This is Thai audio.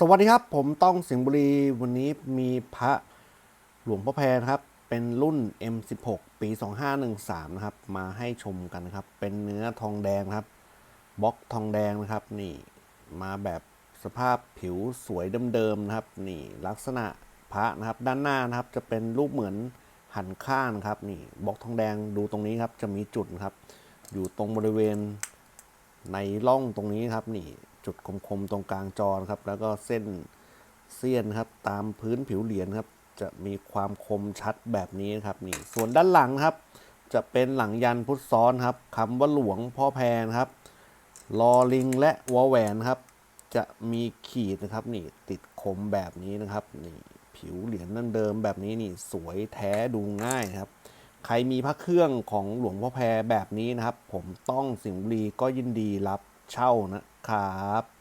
สวัสดีครับ ผมต้องสิงห์บุรีวันนี้มีพระหลวงพ่อแพรนครับ เป็นรุ่น M16 ปี 2513 นะครับ มาให้ชมกันครับ เป็นเนื้อทองแดงครับบล็อกทองแดงนะครับ นี่มาแบบสภาพผิวสวยเดิมๆนะครับ นี่ลักษณะพระนะครับ ด้านหน้านะครับ จะเป็นรูปเหมือนหันข้างนะครับ นี่บล็อกทองแดงดูตรงนี้ครับ จะมีจุดนะครับ อยู่ตรงบริเวณในร่องตรงนี้ครับ นี่ จุดคมๆตรงกลางจอนะครับ แล้วก็เส้นเสี้ยนครับตามพื้นผิวเหรียญครับ จะมีความคมชัดแบบนี้นะครับนี่ส่วนด้านหลังครับ จะเป็นหลังยันพุทธซ้อนครับคำว่าหลวงพ่อแพนครับลอลิงและวอแหวนครับ จะมีขีดนะครับนี่ติดคมแบบนี้นะครับนี่ผิวเหรียญนั่นเดิมแบบนี้นี่สวยแท้ดูง่ายครับ ใครมีพระเครื่องของหลวงพ่อแพรแบบนี้นะครับ ผมต้องสิงห์บุรีก็ยินดีรับ เช่านะครับ